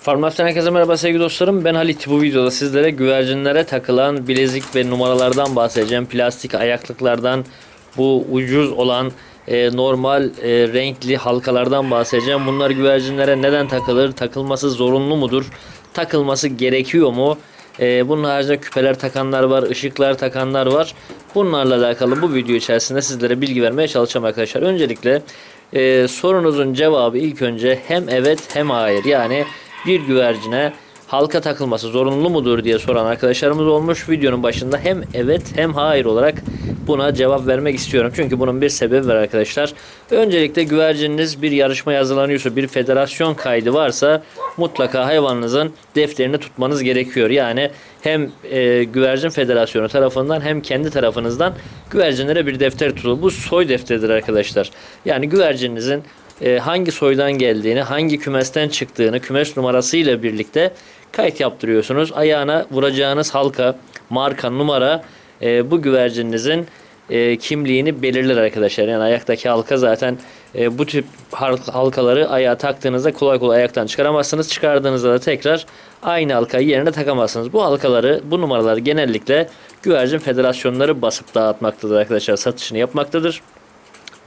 Farmaf'tan herkese merhaba sevgili dostlarım. Ben Halit. Bu videoda sizlere güvercinlere takılan bilezik ve numaralardan bahsedeceğim. Plastik ayaklıklardan, bu ucuz olan e, normal e, renkli halkalardan bahsedeceğim. Bunlar güvercinlere neden takılır? Takılması zorunlu mudur? Takılması gerekiyor mu? E, bunun haricinde küpeler takanlar var, ışıklar takanlar var. Bunlarla alakalı bu video içerisinde sizlere bilgi vermeye çalışacağım arkadaşlar. Öncelikle e, sorunuzun cevabı ilk önce hem evet hem hayır. Yani bir güvercine halka takılması zorunlu mudur diye soran arkadaşlarımız olmuş. Videonun başında hem evet hem hayır olarak buna cevap vermek istiyorum. Çünkü bunun bir sebebi var arkadaşlar. Öncelikle güvercininiz bir yarışmaya hazırlanıyorsa, bir federasyon kaydı varsa mutlaka hayvanınızın defterini tutmanız gerekiyor. Yani hem e, güvercin federasyonu tarafından hem kendi tarafınızdan güvercinlere bir defter tutulur. Bu soy defteridir arkadaşlar. Yani güvercininizin e, hangi soydan geldiğini, hangi kümesten çıktığını, kümes numarasıyla birlikte kayıt yaptırıyorsunuz. Ayağına vuracağınız halka, marka, numara e, bu güvercininizin e, kimliğini belirler arkadaşlar. Yani ayaktaki halka zaten e, bu tip hal- halkaları ayağa taktığınızda kolay kolay ayaktan çıkaramazsınız. Çıkardığınızda da tekrar aynı halkayı yerine takamazsınız. Bu halkaları, bu numaraları genellikle güvercin federasyonları basıp dağıtmaktadır arkadaşlar. Satışını yapmaktadır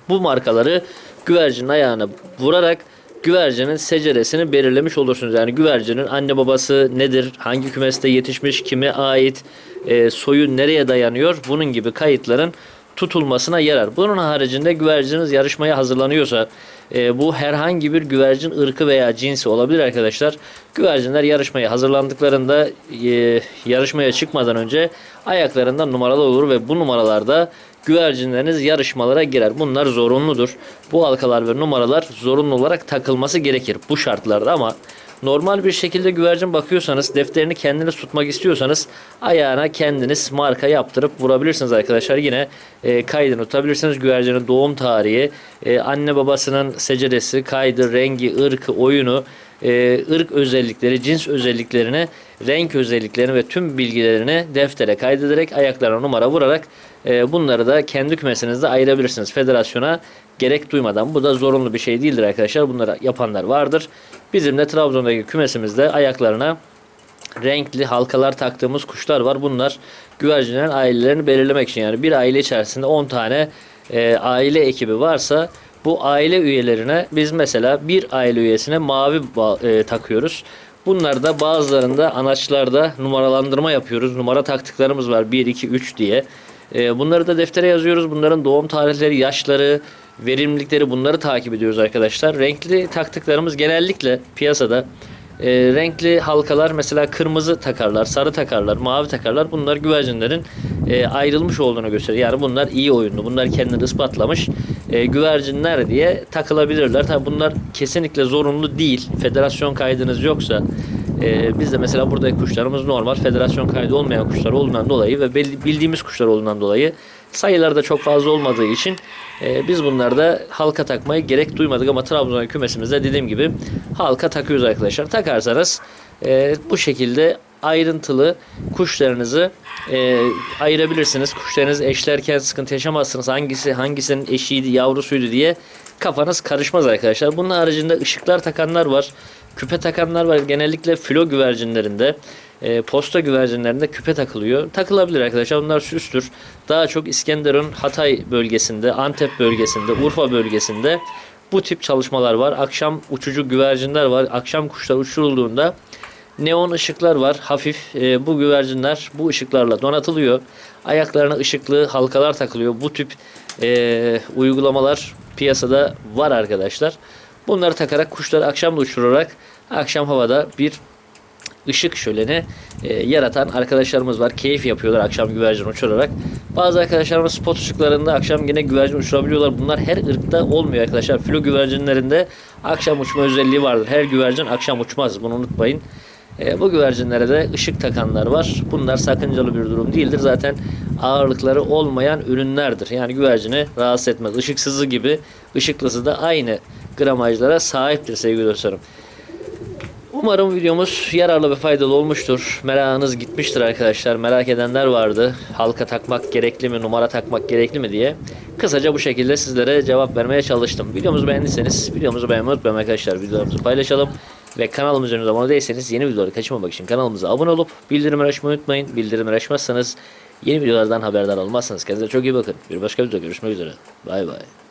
bu markaları güvercinin ayağına vurarak güvercinin seceresini belirlemiş olursunuz. Yani güvercinin anne babası nedir, hangi kümeste yetişmiş, kime ait, e, soyu nereye dayanıyor bunun gibi kayıtların tutulmasına yarar. Bunun haricinde güverciniz yarışmaya hazırlanıyorsa e, bu herhangi bir güvercin ırkı veya cinsi olabilir arkadaşlar. Güvercinler yarışmaya hazırlandıklarında e, yarışmaya çıkmadan önce ayaklarında numaralı olur ve bu numaralarda güvercinleriniz yarışmalara girer. Bunlar zorunludur. Bu halkalar ve numaralar zorunlu olarak takılması gerekir bu şartlarda ama normal bir şekilde güvercin bakıyorsanız defterini kendiniz tutmak istiyorsanız ayağına kendiniz marka yaptırıp vurabilirsiniz arkadaşlar. Yine e, kaydını tutabilirsiniz. Güvercinin doğum tarihi, e, anne babasının seceresi, kaydı, rengi, ırkı, oyunu, e, ırk özellikleri, cins özelliklerini, renk özelliklerini ve tüm bilgilerini deftere kaydederek ayaklarına numara vurarak e, bunları da kendi kümesinizde ayırabilirsiniz. Federasyona gerek duymadan. Bu da zorunlu bir şey değildir arkadaşlar. Bunları yapanlar vardır. Bizim de Trabzon'daki kümesimizde ayaklarına renkli halkalar taktığımız kuşlar var. Bunlar güvercinlerin ailelerini belirlemek için yani bir aile içerisinde 10 tane e, aile ekibi varsa bu aile üyelerine biz mesela bir aile üyesine mavi e, takıyoruz. Bunlarda bazılarında anaçlarda numaralandırma yapıyoruz. Numara taktıklarımız var 1, 2, 3 diye. E, bunları da deftere yazıyoruz. Bunların doğum tarihleri, yaşları, verimlilikleri bunları takip ediyoruz arkadaşlar. Renkli taktıklarımız genellikle piyasada e, renkli halkalar mesela kırmızı takarlar, sarı takarlar, mavi takarlar. Bunlar güvercinlerin e, ayrılmış olduğunu gösteriyor. Yani bunlar iyi oyunlu. Bunlar kendini ispatlamış e, güvercinler diye takılabilirler. Tabi bunlar kesinlikle zorunlu değil. Federasyon kaydınız yoksa e, biz de mesela buradaki kuşlarımız normal federasyon kaydı olmayan kuşlar olduğundan dolayı ve bildiğimiz kuşlar olduğundan dolayı sayıları da çok fazla olmadığı için e, biz bunlarda halka takmayı gerek duymadık ama Trabzon kümesimizde dediğim gibi halka takıyoruz arkadaşlar. Takarsanız e, bu şekilde ayrıntılı kuşlarınızı e, ayırabilirsiniz. Kuşlarınız eşlerken sıkıntı yaşamazsınız. Hangisi hangisinin eşiydi, yavrusuydu diye kafanız karışmaz arkadaşlar. Bunun haricinde ışıklar takanlar var. Küpe takanlar var. Genellikle filo güvercinlerinde, e, posta güvercinlerinde küpe takılıyor. Takılabilir arkadaşlar. Bunlar süstür. Daha çok İskenderun, Hatay bölgesinde, Antep bölgesinde, Urfa bölgesinde bu tip çalışmalar var. Akşam uçucu güvercinler var. Akşam kuşlar uçurulduğunda neon ışıklar var. Hafif e, bu güvercinler bu ışıklarla donatılıyor. Ayaklarına ışıklı halkalar takılıyor. Bu tip e, uygulamalar piyasada var arkadaşlar. Bunları takarak kuşları akşam da uçurarak akşam havada bir ışık şöleni e, yaratan arkadaşlarımız var. Keyif yapıyorlar akşam güvercin uçurarak. Bazı arkadaşlarımız spot ışıklarında akşam yine güvercin uçurabiliyorlar. Bunlar her ırkta olmuyor arkadaşlar. Filo güvercinlerinde akşam uçma özelliği vardır. Her güvercin akşam uçmaz. Bunu unutmayın. E, bu güvercinlere de ışık takanlar var. Bunlar sakıncalı bir durum değildir. Zaten ağırlıkları olmayan ürünlerdir. Yani güvercini rahatsız etmez. Işıksızı gibi ışıklısı da aynı gramajlara sahiptir sevgili dostlarım. Umarım videomuz yararlı ve faydalı olmuştur. Merakınız gitmiştir arkadaşlar. Merak edenler vardı. Halka takmak gerekli mi, numara takmak gerekli mi diye. Kısaca bu şekilde sizlere cevap vermeye çalıştım. Videomuzu beğendiyseniz videomuzu beğenmeyi unutmayın arkadaşlar. Videolarımızı paylaşalım. Ve kanalımıza henüz abone değilseniz yeni videoları kaçırmamak için kanalımıza abone olup bildirimleri açmayı unutmayın. Bildirimleri açmazsanız yeni videolardan haberdar olmazsınız. Kendinize çok iyi bakın. Bir başka videoda görüşmek üzere. Bay bay.